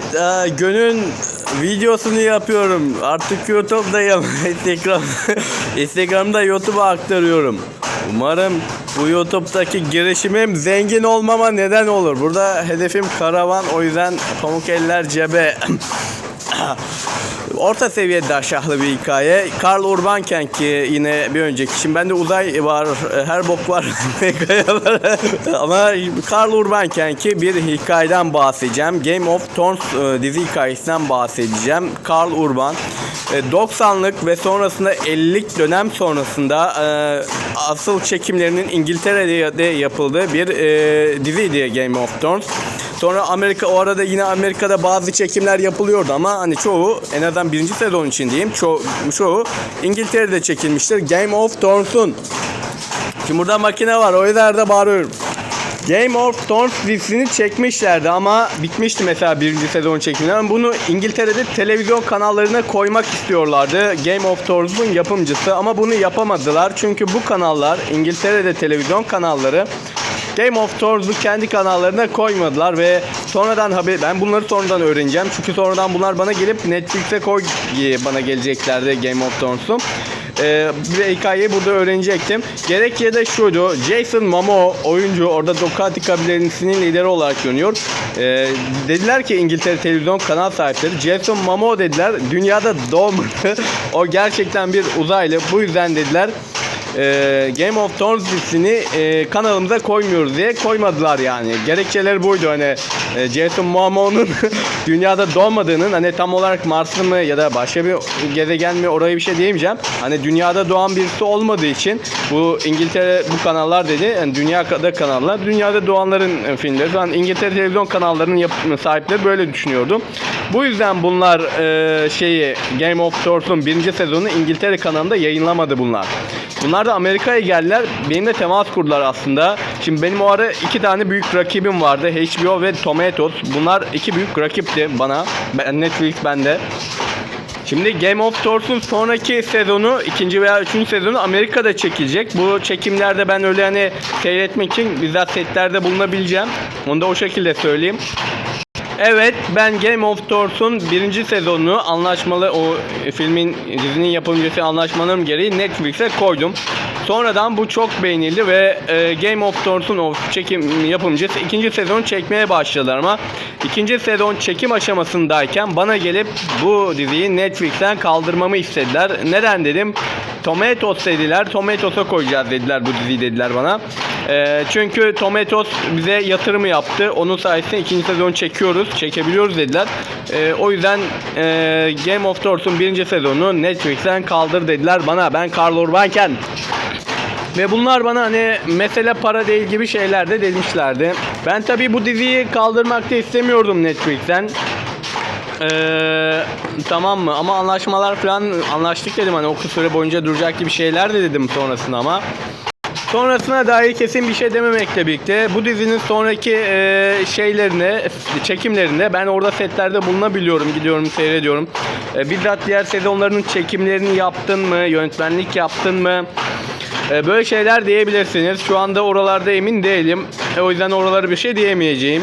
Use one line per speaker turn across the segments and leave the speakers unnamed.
Evet, e, günün videosunu yapıyorum. Artık YouTube'dayım. Instagram, Instagram'da YouTube'a aktarıyorum. Umarım bu YouTube'daki girişimim zengin olmama neden olur. Burada hedefim karavan. O yüzden pamuk eller cebe. Orta seviyede aşağılı bir hikaye. Karl Urbanken ki yine bir önceki. Şimdi bende uzay var, her bok var. Ama Karl Urbanken ki bir hikayeden bahsedeceğim. Game of Thrones e, dizi hikayesinden bahsedeceğim. Karl Urban. E, 90'lık ve sonrasında 50'lik dönem sonrasında e, asıl çekimlerinin İngiltere'de de yapıldığı bir e, diziydi Game of Thrones. Sonra Amerika o arada yine Amerika'da bazı çekimler yapılıyordu ama hani çoğu en azından birinci sezon için diyeyim çoğu, çoğu İngiltere'de çekilmiştir. Game of Thrones'un Şimdi burada makine var o yüzden de bağırıyorum. Game of Thrones dizisini çekmişlerdi ama bitmişti mesela birinci sezon çekimleri. Ama bunu İngiltere'de televizyon kanallarına koymak istiyorlardı. Game of Thrones'un yapımcısı ama bunu yapamadılar. Çünkü bu kanallar İngiltere'de televizyon kanalları Game of Thrones'u kendi kanallarına koymadılar ve sonradan haber ben bunları sonradan öğreneceğim. Çünkü sonradan bunlar bana gelip Netflix'e koy diye bana geleceklerdi Game of Thrones'u. Ee, bir hikayeyi burada öğrenecektim. Gerekçe de şuydu. Jason Momoa oyuncu orada Ducati kabinesinin lideri olarak görünüyor. Ee, dediler ki İngiltere televizyon kanal sahipleri Jason Momoa dediler dünyada doğmadı. o gerçekten bir uzaylı. Bu yüzden dediler e, Game of Thrones dizisini e, kanalımıza koymuyoruz diye koymadılar yani. Gerekçeleri buydu hani e, Jason Momoa'nın dünyada doğmadığının hani tam olarak Mars'ı mı ya da başka bir gezegen mi oraya bir şey diyemeyeceğim. Hani dünyada doğan birisi olmadığı için bu İngiltere bu kanallar dedi. Yani dünyada kanallar. Dünyada doğanların e, filmleri. Yani İngiltere televizyon kanallarının yap- sahipleri böyle düşünüyordu. Bu yüzden bunlar e, şeyi Game of Thrones'un birinci sezonu İngiltere kanalında yayınlamadı bunlar. Bunlar da Amerika'ya geldiler. Benimle temas kurdular aslında. Şimdi benim o ara iki tane büyük rakibim vardı. HBO ve Tomatoes. Bunlar iki büyük rakipti bana. Netflix bende. Şimdi Game of Thrones'un sonraki sezonu, ikinci veya üçüncü sezonu Amerika'da çekilecek. Bu çekimlerde ben öyle hani seyretmek için bizzat setlerde bulunabileceğim. Onu da o şekilde söyleyeyim. Evet ben Game of Thrones'un birinci sezonunu anlaşmalı o filmin dizinin yapımcısı anlaşmanın gereği Netflix'e koydum. Sonradan bu çok beğenildi ve e, Game of Thrones'un o çekim yapımcısı ikinci sezon çekmeye başladılar ama ikinci sezon çekim aşamasındayken bana gelip bu diziyi Netflix'ten kaldırmamı istediler. Neden dedim? Tomatoes dediler. Tomatos'a koyacağız dediler bu diziyi dediler bana. E, çünkü Tomatos bize yatırımı yaptı. Onun sayesinde ikinci sezon çekiyoruz. Çekebiliyoruz dediler. E, o yüzden e, Game of Thrones'un birinci sezonunu Netflix'ten kaldır dediler bana. Ben Karl Urbanken. Ve bunlar bana hani mesele para değil gibi şeyler de demişlerdi. Ben tabi bu diziyi kaldırmak da istemiyordum Netflix'ten. Ee, tamam mı? Ama anlaşmalar falan anlaştık dedim hani o süre boyunca duracak gibi şeyler de dedim sonrasında ama. Sonrasına dair kesin bir şey dememekle birlikte bu dizinin sonraki e, şeylerine, çekimlerinde ben orada setlerde bulunabiliyorum, gidiyorum, seyrediyorum. E, bizzat diğer sezonlarının çekimlerini yaptın mı, yönetmenlik yaptın mı? E, böyle şeyler diyebilirsiniz. Şu anda oralarda emin değilim. E, o yüzden oralara bir şey diyemeyeceğim.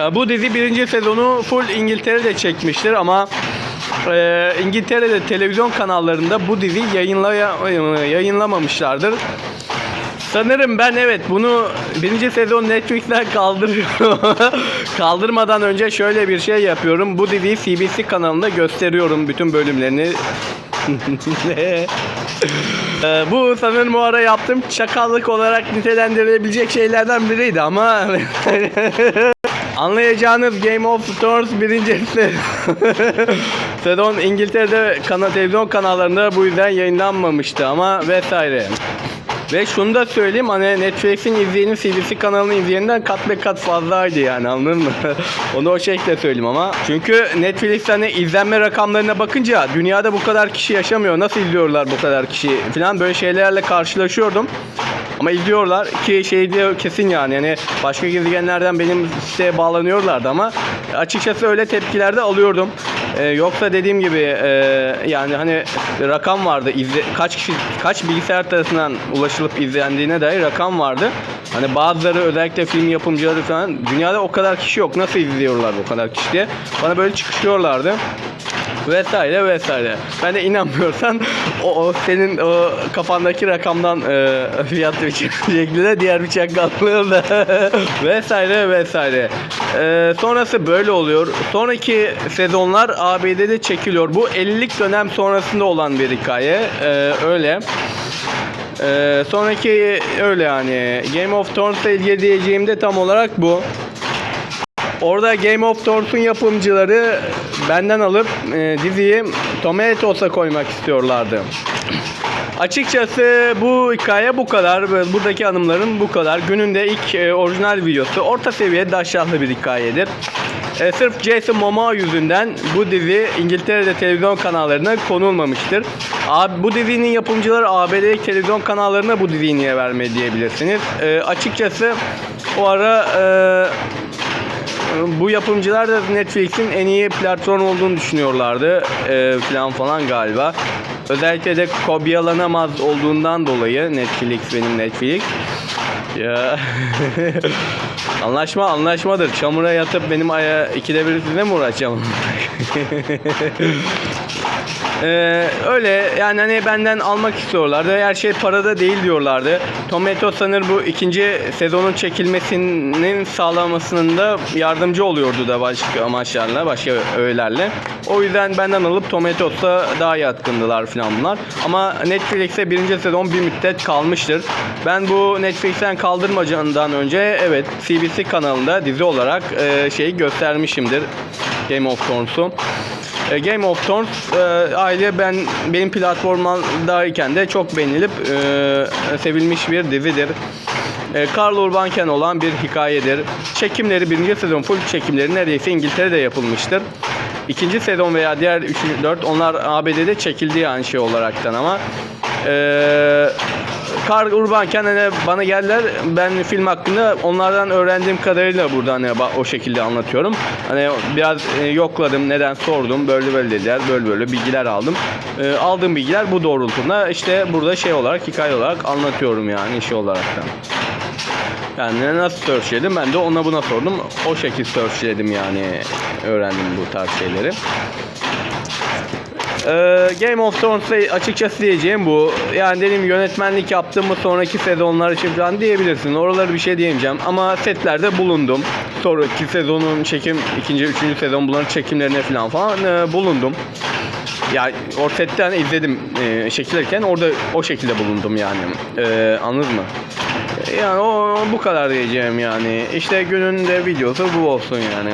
E, bu dizi birinci sezonu full İngiltere'de çekmiştir ama e, İngiltere'de televizyon kanallarında bu dizi yayınlaya, yayınlamamışlardır. Sanırım ben evet bunu birinci sezon Netflix'ten kaldırıyorum. Kaldırmadan önce şöyle bir şey yapıyorum. Bu diziyi CBC kanalında gösteriyorum bütün bölümlerini. Ee, bu sanırım o ara yaptığım çakallık olarak nitelendirilebilecek şeylerden biriydi ama Anlayacağınız Game of Thrones birinci se- sezon İngiltere'de kana televizyon kanallarında bu yüzden yayınlanmamıştı ama vesaire. Ve şunu da söyleyeyim hani Netflix'in izleyeni CBC kanalının izleyeninden kat be kat fazlaydı yani anladın mı? Onu o şekilde söyleyeyim ama. Çünkü Netflix hani izlenme rakamlarına bakınca dünyada bu kadar kişi yaşamıyor. Nasıl izliyorlar bu kadar kişi falan böyle şeylerle karşılaşıyordum. Ama izliyorlar ki şey diyor kesin yani yani başka gezegenlerden benim siteye bağlanıyorlardı ama açıkçası öyle tepkiler de alıyordum. Ee, yoksa dediğim gibi e, yani hani rakam vardı izle, kaç kişi kaç bilgisayar tarafından ulaşılıp izlendiğine dair rakam vardı. Hani bazıları özellikle film yapımcıları falan dünyada o kadar kişi yok. Nasıl izliyorlar o kadar kişi diye. Bana böyle çıkışıyorlardı vesaire vesaire. Ben de inanmıyorsan o, o senin o kafandaki rakamdan e, fiyatlı bir şekilde diğer bir çakallığı da vesaire vesaire. E, sonrası böyle oluyor. Sonraki sezonlar ABD'de çekiliyor. Bu 50'lik dönem sonrasında olan bir hikaye. E, öyle. Ee, sonraki öyle yani Game of Thrones'la ilgili diyeceğim de tam olarak bu. Orada Game of Thrones'un yapımcıları benden alıp e, diziyi Tomatos'a koymak istiyorlardı. Açıkçası bu hikaye bu kadar. Buradaki anımların bu kadar. Gününde ilk e, orijinal videosu orta seviye daşyahlı bir hikayedir. E, sırf Jason Momoa yüzünden bu dizi İngiltere'de televizyon kanallarına konulmamıştır. Abi, bu dizinin yapımcıları ABD'deki televizyon kanallarına bu diziyi niye vermedi diyebilirsiniz. E, açıkçası o ara e, bu yapımcılar da Netflix'in en iyi platform olduğunu düşünüyorlardı e, falan falan galiba. Özellikle de kopyalanamaz olduğundan dolayı Netflix benim Netflix. Ya anlaşma anlaşmadır. Çamura yatıp benim aya ikide bir sizinle mi uğraşacağım? Ee, öyle yani hani benden almak istiyorlardı. Her şey parada değil diyorlardı. Tomato sanır bu ikinci sezonun çekilmesinin sağlamasında yardımcı oluyordu da başka amaçlarla, başka öğelerle. O yüzden benden alıp Tomatos'a daha yatkındılar falan bunlar. Ama Netflix'e birinci sezon bir müddet kalmıştır. Ben bu Netflix'ten kaldırmacından önce evet CBC kanalında dizi olarak e, şeyi göstermişimdir. Game of Thrones'u. E, Game of Thrones e, aile ben benim platformdayken de çok beğenilip e, sevilmiş bir dizidir. E, Karl Urbanken olan bir hikayedir. Çekimleri birinci sezon full çekimleri neredeyse İngiltere'de yapılmıştır. İkinci sezon veya diğer 3. 4 onlar ABD'de çekildi yani şey olaraktan ama e, Karl Urbanken hani bana geldiler ben film hakkında onlardan öğrendiğim kadarıyla burada hani o şekilde anlatıyorum. Hani biraz e, yokladım neden sordum böyle böyle dediler böyle böyle bilgiler aldım. E, aldığım bilgiler bu doğrultuda işte burada şey olarak hikaye olarak anlatıyorum yani işi olaraktan. Yani nasıl searchledim ben de ona buna sordum. O şekilde searchledim yani öğrendim bu tarz şeyleri. Ee, Game of Thrones'ta açıkçası diyeceğim bu. Yani dedim yönetmenlik yaptım mı sonraki sezonlar için falan diyebilirsin. Oraları bir şey diyemeyeceğim. Ama setlerde bulundum. Sonraki sezonun çekim, ikinci, üçüncü sezon bunların çekimlerine falan falan e, bulundum. Ya o setten izledim e, çekilirken orada o şekilde bulundum yani. E, anladın mı? Yani o bu kadar diyeceğim yani. İşte günün de videosu bu olsun yani.